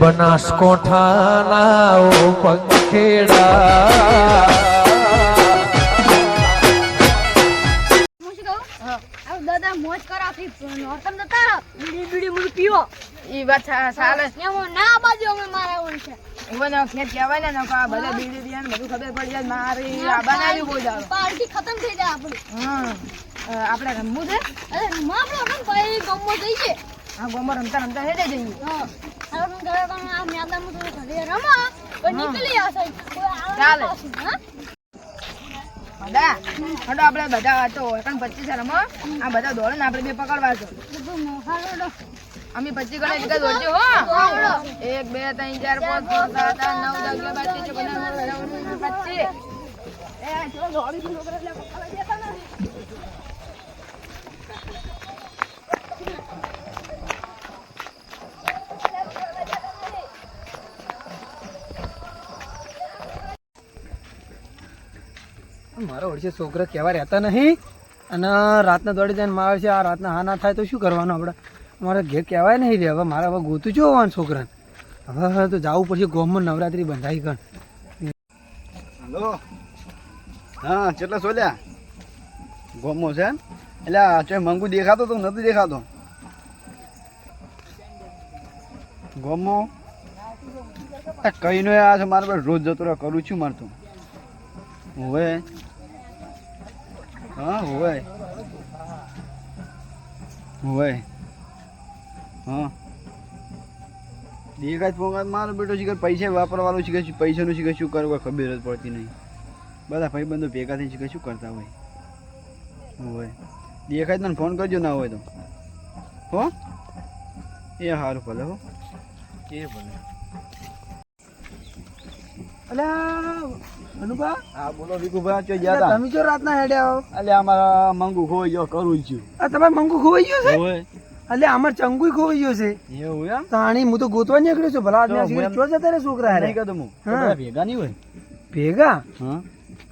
બનાસકોઠાના પંખેડા આ દાદા મોજ કરાવથી નોરતમ જતા રહો બીડી બીડી મુડી પીવો ઈ વાત સાલે એમાં ના આ બાજુ અમે મારા છે ઈવન ખેત કહેવાય ને નકા બધા બીડી બીડી ને બધું ખબર પડી જાય મારી આ બનાવી બહુ જાવ પાર્ટી ખતમ થઈ જાય આપણી હા. આપણે રમવું છે અરે રમવા આપણે ભાઈ ગમો જઈએ આ ગોમાં રમતા રમતા હેડે જઈએ બધા હડો આપણે બધા તો એકણ પચીસ રમો આ બધા દોડે ને આપણે બે પકડવા છો અમે પચીસ ગણે ભેગા દોડજો હો એક બે ત્રણ ચાર પાંચ છ સાત આઠ નવ દસ અગિયાર બાર તેર પંદર સોળ પચીસ મારો વર્ષે છોકરા કહેવા રહેતા નહીં? અને રાતના દોડી જાય મારે છે, આ રાતના હા ના થાય તો શું કરવાનું આપણે? મારે ઘેર કહેવાય નહીં રે, હવે મારે હવે ગોતું જો હોવાનું છોકરાને. હવે તો જવું પડશે, ગોમમાં નવરાત્રી બંધાઈ ગણ. હલો. હા, કેટલા સોલ્યા? ગોમો છે? એટલે ચોય મંગુ દેખાતો તો નથી દેખાતો? ગોમો આ કઈ નો આ છે, મારે રોજ જતો કરું છું મારે તો. હોવે. હા, હોવે. હોવે. હા. દેખાય પોંગાત મારો બેટો શીખર પૈસા વાપરવાનું શીખે છે પૈસાનું શીખે શું કરવું ખબર જ પડતી નહીં. બધા ભાઈબંધો ભેગા થઈને શીખે શું કરતા હોય. હોય દેખાય તને ફોન કરજો ના હોય તો. હો? એ સારું ભલે હો. એ ભલે. અલ્યા! અનુભા? હા બોલો વિકુભાઈ ચોઈ ગયા તમે જો રાતના હેડ્યા આવો અલે અમારા મંગુ ખોઈ ગયો કરું છું. આ મંગુ ખોવાઈ ગયો છે? હોય એટલે અમાર ચંગુ ખોવાઈ ગયો છે. એવું એમ? તાણી હું તો ગોતવા નીકળ્યો છું ભલા આદમી હું ચો જતા રે છોકરા હારે. નહીં હું. ભેગા નહીં હોય? ભેગા? હા.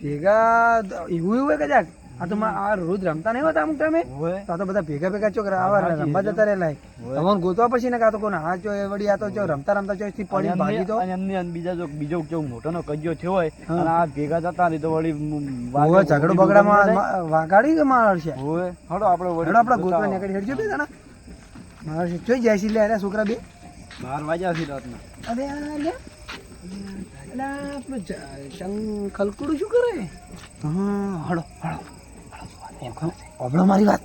ભેગા એવું એવું હોય કદાચ? આ તો આ રોજ રમતા નહીં હોતા અમુક ટાઈમે? તો આ તો બધા ભેગા ભેગા ચોકરા આવા રમવા જતા રહેલા હોય. તમને ગોતવા પછી ને કાં તો કોને? જો વળી આ તો જો રમતા રમતા ચોથી પડી ભાગી તો. એમની- અને બીજા જો બીજો જો મોટો નો કજ્યો થયો હોય અને આ ભેગા જતા નહીં તો વળી મ- ઝઘડો બગડામાં વાગાડી કે માર છે હોય. હડો આપણે હેડો આપડા ગોતવા નીકળી હેડજો બે જણા માર છે જોઈ જાય છે લે અરે છોકરા બે. બાર વાગ્યા છે રાતના. અરે આ આપણું ખલકુડું શું કરે? હા હળો હળો. અબળો મારી વાત?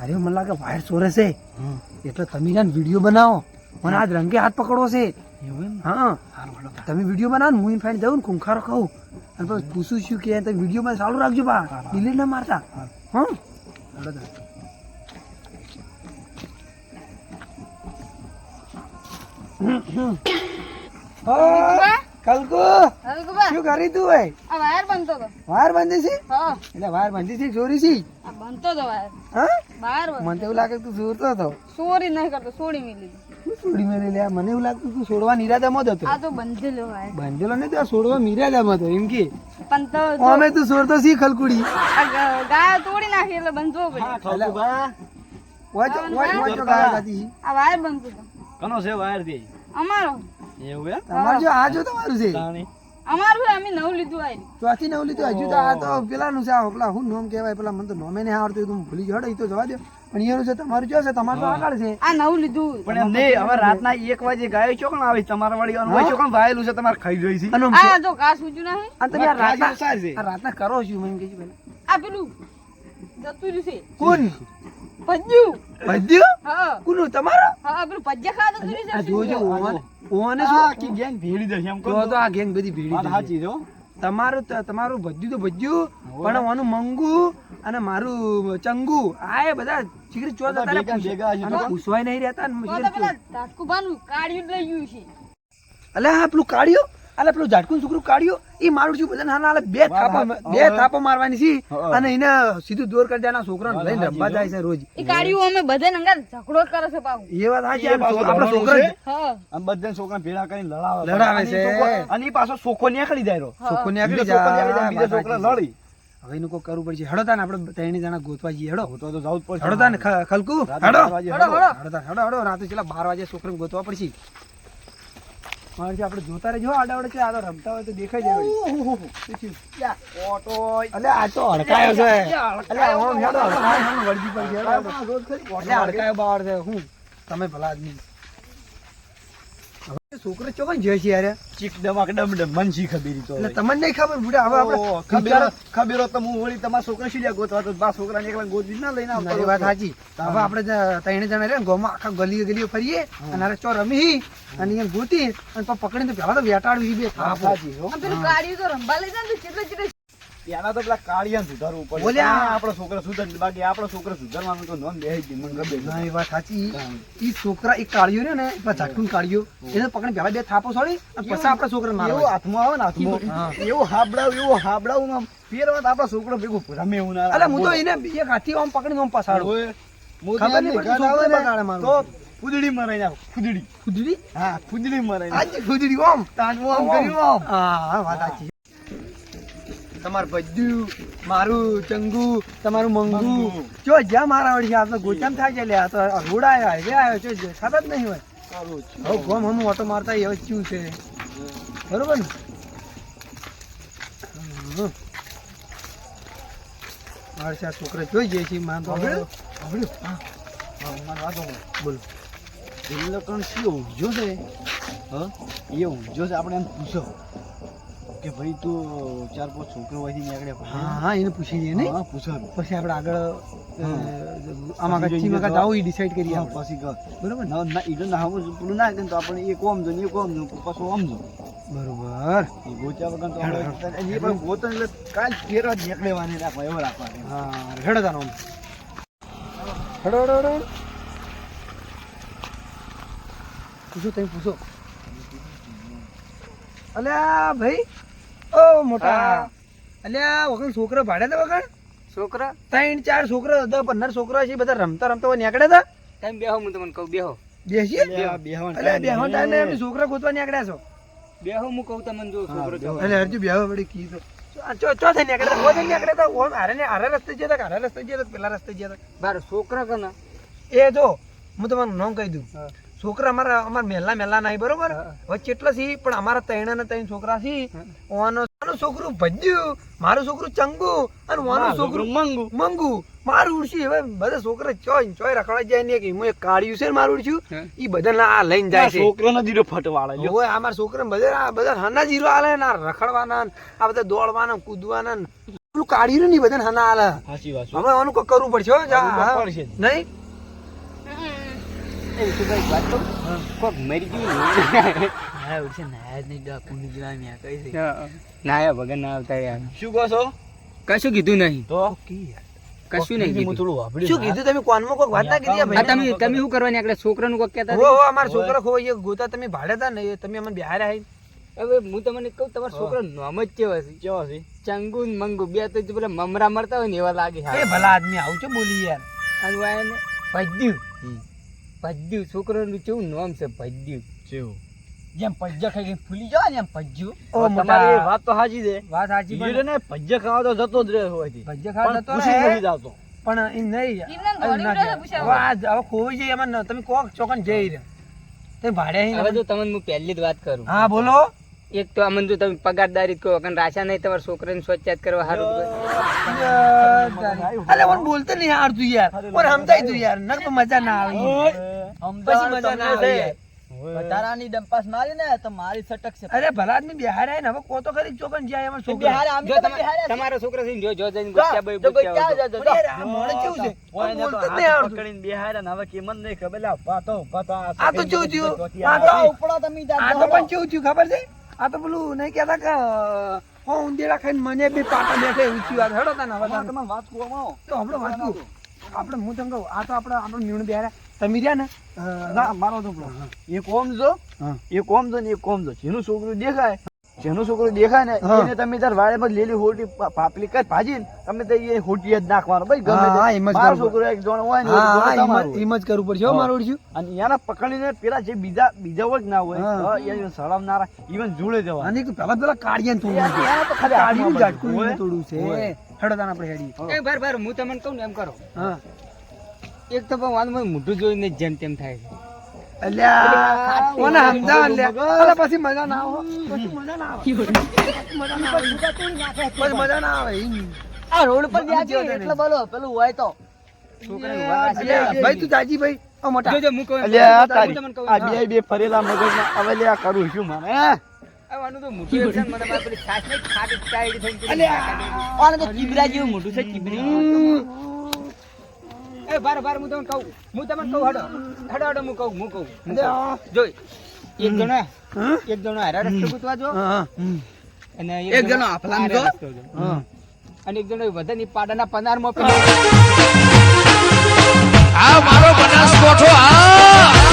અરે મને લાગે વાયર ચોરે છે. એટલે તમે જાણ વીડિયો બનાવો. મને આજ રંગે હાથ પકડવો છે. હા. તમે વીડિયો બનાવો હું ફાઈન જાઉં ને ખૂંખારો ખાઉં અને પછી પૂછું છું કે તમે વિડીયોમાં ચાલુ રાખજો બા. ડિલીટ ના મારતા. હા. હાલો તાર. કલકુ શું કરી તું ભાઈ? આ વાયર બનતો તો. વાયર બાંધી છે? હા. એટલે વાયર બાંધી છે ચોરી છે? આ બનતો તો વાયર. હા? બહાર મને તો એવું લાગે તું ચોરતો હતો. ચોરી નહીં કરતો છોડી મેલી શું લે મને એવું લાગતું તું છોડવા નિરાદામાં જ હતો. આ તો બંધેલો વાયર. બાંધેલો ને ત્યાં છોડવા નિરાદામાં હતો એમ કે. પણ તો અમે તું છોડતો સી ખલકુડી. આ ગ- ગાય તોડી નાખી એટલે બંધવો પડ્યો. ગાય આ વાયર બનતો તો. કનો છે વાયરથી અમારો. એવું એમ? તમારે જો આ જો તમારું છે. અમારું અમે નવું લીધું આયરી ચોથી નવ લીધું હજુ તો આ તો પેલાનું છે આ પેલા શું નામ કહેવાય? પેલા મને તો નોમે નહીં આવડતું તું ભૂલી ગયો. હડો તો જવા દો પણ એનું છે તમારું જો છે તમારું તો આગળ છે. આ નવું લીધું. પણ એમ નહીં હવે રાતના એક વાગે ગાયો આવી. તમારા વાળી અનુભવ કોણ વાયેલું છે તમારે ખાઈ જોઈ છે. છે. આ નહીં તમે આ રાતના છે. આ રાતના કરો છો મને કહેજો પેલા. આ પેલું જતું રહ્યું છે. કોણ? ભજ્યું ભદ્યું હા. કોનું તમારો? હા પેલું ભજ્યા ખાવા જતું આ જોજો ઓવાને ઓવાને શું? આખી ગેંગ ભેળી જશે એમ તો તો આ ગેંગ બધી ભીડી વાત સાચી છે તમારું તમારું ભજ્યું તો ભજ્યું પણ આનું મંગુ અને મારું ચંગુ. આ એ બધા ચીકરી ચોર બધા જતા રે ભેગા ને ભેગા હજુ તો અને પૂછવાય નહીં રહેતા ને કાઢ્યું લઈ ગયું છે. અલે હા પેલું કાઢ્યો? અલે પેલું ઝાટકું છોકરું કાઢ્યો એ મારું છું બધા નાના બે થાપા બે થાપા મારવાની છે અને એને સીધું દોર કરી દેના છોકરા લઈને રમવા જાય છે રોજ. એ કાઢ્યું અમે બધા નંગા ઝઘડો કરે છે પાછું. એ વાત સાચી આપણા છોકરા આમ બધા છોકરા ભેળા કરીને લડાવે. લડાવે છે. અને ઈ પાછો સોખો નીકળી જાય રો. છોકરો નીકળી જાય, જાય બીજા છોકરા લડી. હવે એનું કોઈ કરવું પડશે. હડો તાને આપણે ત્રણ જણા ગોતવા જઈએ. હડો. તો તો જવું જ પડશે. હડો તાને ખલકુ. હડો. હડો હડો. હડો. રાતે છેલ્લા બાર વાગે છોકરાને ગોતવા પડશે. મારે આપણે જોતા રહેજો આડાવડે છે આ તો રમતા હોય તો દેખાઈ જાય થયું? અલે આ તો હડકાયો છે. અલે આમ હેડો હડકાયો. વળગી પડી છે. હેડો. અલે હડકાયો છે. હું? તમે ભલા આદમી. છોકરો ચોકન જોઈ છે યાર. ચીક ડમાક ડમ ડમ મન શી ખબીરી તો તમને નહીં ખબર બુડા હવે આપણે ખબેરો ખબેરો તો હું વળી તમારા છોકરા શી લ્યા ગોતવા? તો બા છોકરાને એકલા ગોતી ના લઈને આવતો મારી વાત સાચી. હવે આપણે ત્રણ જણા રે આખા ગલીઓ ગલીઓ ફરીએ અને અરે ચો રમી અને ગોતી અને પકડીને તો પહેલા તો વેટાડવી બે. થાપો. સાચી પેલું કાઢ્યું તો રંબા લઈ જાય ને તો ચેટલે ત્યાંના તો પેલા કાળિયા સુધારવું પડે. બોલ્યા. આપણો છોકરો સુધર બાકી આપણો છોકરો સુધારવાનું તો નોંધ બેહી ગઈ મને ગમે ના એ વાત સાચી. ઈ છોકરા એક કાળિયો રહ્યો ને પેલા ઝાટકું કાળિયો એને પકડી પેલા બે થાપો છોડી અને પછી આપણા છોકરાને એવું મારવા હાથમાં આવે ને હાથમાં. એવું હાબડાવ એવું હાબડાવ આમ ફેર વાત આપણો છોકરો ભેગું રમે એવું ના અલે હું તો એને એક હાથી આમ પકડીને આમ પસાડું ખબર નહીં પડતી છોકરો ને, બગાડે મારું. તો ફૂદડી મરાઈ નાખ ફૂદડી. ખુદડી હા ફૂદડી મરાઈ આજ ખુદડી ઓમ તાન ઓમ કર્યું ઓમ હા વાત સાચી. તમારું બધું મારું ચંગુ તમારું મંગુ. જો જ્યાં મારા વળી આ તો ગોચામ થાય છે આ તો રોડ આવ્યો હાઈવે આવ્યો છે ખાતા જ નહીં હોય હવે ગોમ હમ ઓટો મારતા એવો શું છે બરોબર ને. મારે આ છોકરા જોઈ જાય છે માન તો? સાંભળ્યું? હા. બોલો દિલ્હી કણ શું ઊંઘ્યો છે હ એ ઊંઘ્યો છે આપણે એમ પૂછો કે ભાઈ તું ચાર પાંચ છોકરો હોયથી નીકળે હા હા એને પૂછી લઈએ નહીં? હા પૂછો. પછી આપણે આગળ આમાં કચ્છી માં જોઈએ એ ડિસાઈડ કરીએ હા. પછી. બરોબર ના? ના ઈડો ના હમ પેલું ના કે તો આપણે એક ઓમ જો ને એક ઓમ જો પાછું ઓમ જો બરોબર. એ ગોચા વગર તો આપણે એ પણ ગોતન એટલે કાલ ફેરવા જ નીકળેવાની રાખવા એવો રાખવાની હા હેડો તાનો આમ. હેડો હેડો હેડો હેડો. પૂછો તમે પૂછો. અલ્યા ભાઈ ઓ મોટા. અલ્યા વગર છોકરા ભાડે હતા વગર છોકરા? ત્રણ ચાર છોકરા દસ પંદર છોકરા છે બધા રમતા રમતા નીકળ્યા હતા તમે બેહો હું તમને કહું બેહો. બેસી અલ્યા બેહો ટાઈમે એમની છોકરા ગોતવા નીકળ્યા છો? બેહો હું કહું તમને જો છોકરો બેહો. એટલે હરજી બેહો વળી કીધું ચો ચો થઈ નીકળ્યા? ઓથી નીકળ્યા હતા ઓમ હારે ને હારે રસ્તે જતા હારે રસ્તે જતા કે પેલા રસ્તે જતા? બાર છોકરા કના? એ જો હું તમને નામ કહી દઉં. છોકરા અમારા અમારા મહેલા મહેલા નહીં બરોબર? હવે કેટલા સી પણ અમારા તૈણા ને તૈણ છોકરા સી ઓનો છોકરું ભજ્યું મારું છોકરું ચંગુ અને ઓનું છોકરું મંગુ. મંગુ. મારું ઉડશું. હવે બધા છોકરા ચોય ચોય રખડા જાય ને કે હું એક કાળિયું છે મારું ઉડશું ઈ બધા ના આ લઈને જાય છે. છોકરો ના દીધો ફટવાળા. ઓય અમારા છોકરા બધા આ બધા હના જીરો આલે ને આ રખડવાના આ બધા દોડવાના કૂદવાના પેલું કાઢ્યું ને બધા હના આલે સાચી વાત હવે આનું કરવું પડશે. નહીં? એ વાત કહું કોક મરી ગયું ના? ઉઠશે નાયા જ નહીં ડાકુની જેવા મેં કહી છે. નાયા વગર ના આવતા યાર. શું કહો છો? કશું કીધું નહીં. તો? કશું નહીં કીધું. થોડું શું કીધું? તમે કોનમાં કોઈક વાત ના કીધી? આ આ તમે તમે શું કરવા નીકળ્યા છોકરાનું કોક કહેતા હો હતા? હો અમારા છોકરા ખોવાઈ ગયા. ગોતા તમે ભાડે હતા ને એ તમે અમને બિહાર આવી હવે હું તમને કહું તમારા છોકરા નામ જ કેવા છે? કેવા છે? ચંગુ મંગુ. બે તો પેલા મમરા મરતા હોય ને એવા લાગે. એ ભલા આદમી આવું છે બોલી યાર? અને ભજ્યું ભજ્યું છોકરાનું કેવું નામ છે ભજ્યું કેવું? જેમ પજ્જો ખાઈ ફૂલી જાવ ને એમ પજ્જુ ઓ તમારી વાત તો સાચી છે. વાત સાચી પણ ને પજ્જો ખાવા તો જતો જ રહે હોય પજ્જો ખાવા જતો રહે. નથી જતો પણ એ નહીં. એમને હવે દોડી ના ઉડે જાય. પૂછ્યા હવે આ જ- હવે એમાં તમે કોક ચોકન જઈ રહ્યા. તે ભાડે અહીં હવે જો તમને હું પહેલી જ વાત કરું. હા બોલો. એક તો આમ જો તમે પગારદારી કહો કારણ રાશા નહીં તમારા છોકરાને સ્વચ્છાત કરવા સારું અલે બોલતે નહીં તું યાર. ઓન સમજાય તું યાર. નક તો મજા ના આવે. પછી મજા ના વધારાની ડંપાસ મારી ને તો મારી સટક છે. અરે ભલા આદમી બિહાર આય ને હવે કો તો ખરી ચોકન જાય એમાં છોકરા. બિહાર આમ જો તો તમા- બિહાર તમારા છોકરા છે જો જો જઈને ગુસ્સા ભાઈ ગુસ્સા ક્યાં આવજો. જતો પણ યાર આ મોણે કેવું છે? ઓય ને તો બોલતે હાથ નહીં આવડતું. પકડીને બેહાડ્યા ને હવે કે મને નહીં ખબર. લે ઊભા તો આ આ તો કેવું થયું આ તો ઉપડો તમે આ તો પણ કેવું થયું ખબર છે? આ તો પેલું નહીં કહેતા કે હો ઉંદેડા ખાઈને મને બી પાટા બેઠે ઊંચી વાત હેડો તને હવે વાત આવો. તો આપણે વાત. આપણે હું તમને કહું આ તો આપણે આપણે મીણ બેહાર્યા. તમે રહ્યા ને? ના મારો તો. એક ઓમ જો એક ઓમ જો ને એક ઓમ જો. જેનું છોકરું દેખાય જેનું છોકરું દેખાય ને એને તમે તાર વાળેમાં લીલી હોટી પાપલી ભાજી તમે તો એ હોટી જ નાખવાનો ભાઈ ગમે હા, તે. એમ જ મારો છોકરો એક જણ હોય ને હા એક હા જણ એમ જ- હોય. એમ જ કરવું પડશે હો હા. અને એના પકડીને પેલા જે બીજા બીજા વર્ગ ના હોય એ સળાવનારા even જોડે જવા. અને પેલા પેલા કાળિયાને તોડવું છે. યાર, તો ખાલી કાળિયું હાથમાં ઝાટકું તોડવું છે. હેડો તાન આપણે હેડીએ એ બર બર હું તમને કહું ને એમ કરો. હા. એક તો પણ વાંધો નહીં, મોઢું જોઈને જેમ તેમ થાય છે. અલ્યા કોને સમજાવ અલ્યા પછી મજા ના આવે. પછી મજા ના આવે. મજા ના આવે પછી મજા ના આવે આ રોડ પર ગયા છે એટલે બોલો પેલું હોય તો. ભાઈ તાજી ભાઈ ફરેલા મગજના હવે લે કરું છે મને મારી મોટું છે ચીબરી એ બાર બાર હું તમને કહું. હું તમને કહું હડો. હડો હડો હું કહું હું કહું. જોઈ. એક જણો એક જણો હારા રસ્તો ગોતવા જો. અને એક જણો આફલામ જો. અને એક જણો વધારે પાડાના પનારમાં પેલો આ મારો બનાસકોઠો આ